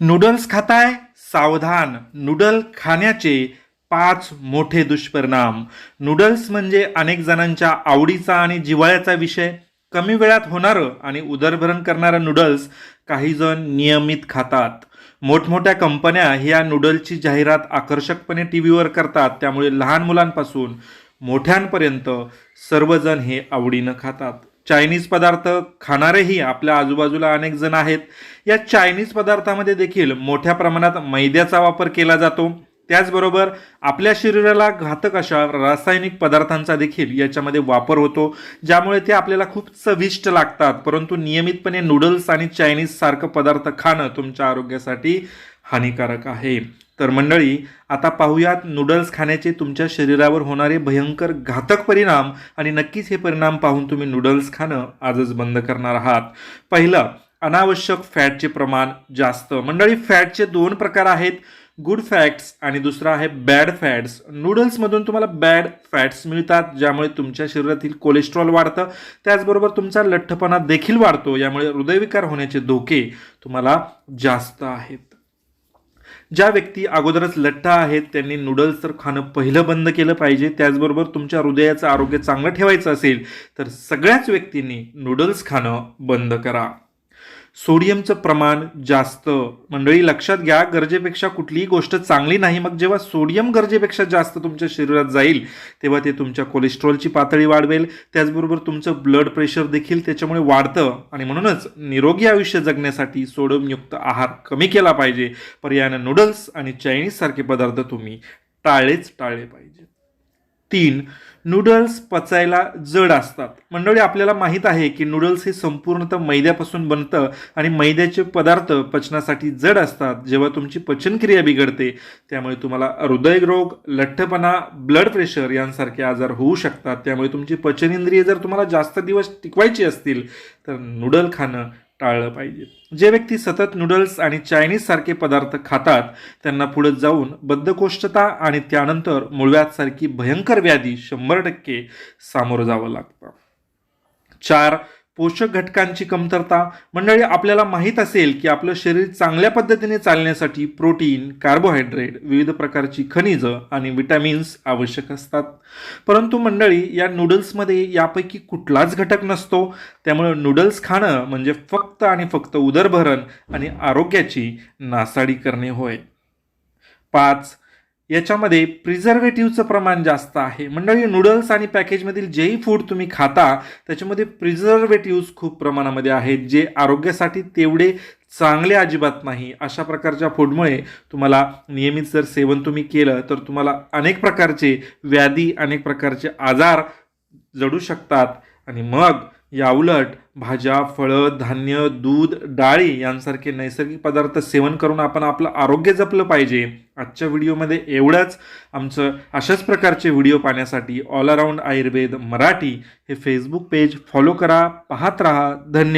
Noodles खाताय? सावधान. Noodle खाण्याचे पाच मोठे दुष्परिणाम. नूडल्स म्हणजे अनेक जणांच्या आवडीचा आणि जिव्हाळ्याचा विषय. कमी वेळात होणारं आणि उदरभरण करणारं नूडल्स काही जण नियमित खातात. मोठमोठ्या कंपन्या ह्या नूडल्सची जाहिरात आकर्षकपणे टी व्हीवर करतात. त्यामुळे लहान मुलांपासून मोठ्यांपर्यंत सर्वजण हे आवडीनं खातात. चायनीज पदार्थ खाणारेही आपल्या आजूबाजूला अनेक जण आहेत. या चायनीज पदार्थामध्ये देखील मोठ्या प्रमाणात मैद्याचा वापर केला जातो. त्याचबरोबर आपल्या शरीराला घातक अशा रासायनिक पदार्थांचा देखील याच्यामध्ये वापर होतो ज्यामुळे ते आपल्याला खूप चविष्ट लागतात. परंतु नियमितपणे नूडल्स आणि चायनीज सारखं पदार्थ खाणं तुमच्या आरोग्यासाठी हानिकारक आहे. तर मंडळी आता पाहूयात नूडल्स खाण्याचे तुमच्या शरीरावर होणारे भयंकर घातक परिणाम आणि नक्कीच हे परिणाम पाहून तुम्ही नूडल्स खाणं आजच बंद करणार आहात. पहिलं अनावश्यक फॅटचे प्रमाण जास्त. मंडळी फॅटचे दोन प्रकार आहेत. गुड फॅट्स आणि दुसरा आहे बॅड फॅट्स. नूडल्समधून तुम्हाला बॅड फॅट्स मिळतात ज्यामुळे तुमच्या शरीरातील कोलेस्ट्रॉल वाढतं. त्याचबरोबर तुमचा लठ्ठपणा देखील वाढतो यामुळे हृदयविकार होण्याचे धोके तुम्हाला जास्त आहेत. ज्या व्यक्ती अगोदरच लठ्ठ आहेत त्यांनी नूडल्स तर खाणं पहिलं बंद केलं पाहिजे. त्याचबरोबर तुमच्या हृदयाचं आरोग्य चांगलं ठेवायचं असेल तर सगळ्याच व्यक्तींनी नूडल्स खाणं बंद करा. सोडियमचं प्रमाण जास्त. मंडळी लक्षात घ्या गरजेपेक्षा कुठलीही गोष्ट चांगली नाही. मग जेव्हा सोडियम गरजेपेक्षा जास्त तुमच्या शरीरात जाईल तेव्हा ते तुमच्या कोलेस्ट्रॉलची पातळी वाढवेल. त्याचबरोबर तुमचं ब्लड प्रेशर देखील त्याच्यामुळे वाढतं. आणि म्हणूनच निरोगी आयुष्य जगण्यासाठी सोडियमयुक्त आहार कमी केला पाहिजे. पर्यायानं नूडल्स आणि चायनीजसारखे पदार्थ तुम्ही टाळलेच टाळले पाहिजे तीन नूडल्स पचायला जड असतात. मंडळी आपल्याला माहीत आहे की नूडल्स हे संपूर्णतः मैद्यापासून बनतं आणि मैद्याचे पदार्थ पचनासाठी जड असतात. जेव्हा तुमची पचनक्रिया बिघडते त्यामुळे तुम्हाला हृदयरोग लठ्ठपणा ब्लड प्रेशर यांसारखे आजार होऊ शकतात. त्यामुळे तुमची पचनेंद्रिय जर तुम्हाला जास्त दिवस टिकवायची असतील तर नूडल खाणं टाळलं पाहिजे. जे व्यक्ती सतत नूडल्स आणि चायनीज सारखे पदार्थ खातात त्यांना पुढे जाऊन बद्धकोष्ठता आणि त्यानंतर मुळव्यासारखी भयंकर व्याधी शंभर टक्के सामोरं जावं लागतं. चार पोषक घटकांची कमतरता. मंडळी आपल्याला माहीत असेल की आपलं शरीर चांगल्या पद्धतीने चालण्यासाठी प्रोटीन कार्बोहायड्रेट विविध प्रकारची खनिजं आणि विटॅमिन्स आवश्यक असतात. परंतु मंडळी या नूडल्समध्ये यापैकी कुठलाच घटक नसतो. त्यामुळे नूडल्स खाणं म्हणजे फक्त आणि फक्त उदरभरण आणि आरोग्याची नासाडी करणे होय. पाच याच्यामध्ये प्रिझर्वेटिव्हचं प्रमाण जास्त आहे. मंडळी नूडल्स आणि पॅकेजमधील जेही फूड तुम्ही खाता त्याच्यामध्ये प्रिझर्वेटिव्ह्ज खूप प्रमाणामध्ये आहेत जे आरोग्यासाठी तेवढे चांगले अजिबात नाही. अशा प्रकारच्या फूडमुळे तुम्हाला नियमित जर सेवन तुम्ही केलं तर तुम्हाला अनेक प्रकारचे व्याधी अनेक प्रकारचे आजार जडू शकतात. आणि मग या उलट भाज्या फळं धान्य दूध डाळी यांसारखे नैसर्गिक पदार्थ सेवन करून आपण आपलं आरोग्य जपलं पाहिजे. आजच्या व्हिडिओमध्ये एवढंच. आमचं अशाच प्रकारचे व्हिडिओ पाहण्यासाठी ऑल अराऊंड आयुर्वेद मराठी हे फेसबुक पेज फॉलो करा. पाहत राहा. धन्यवाद.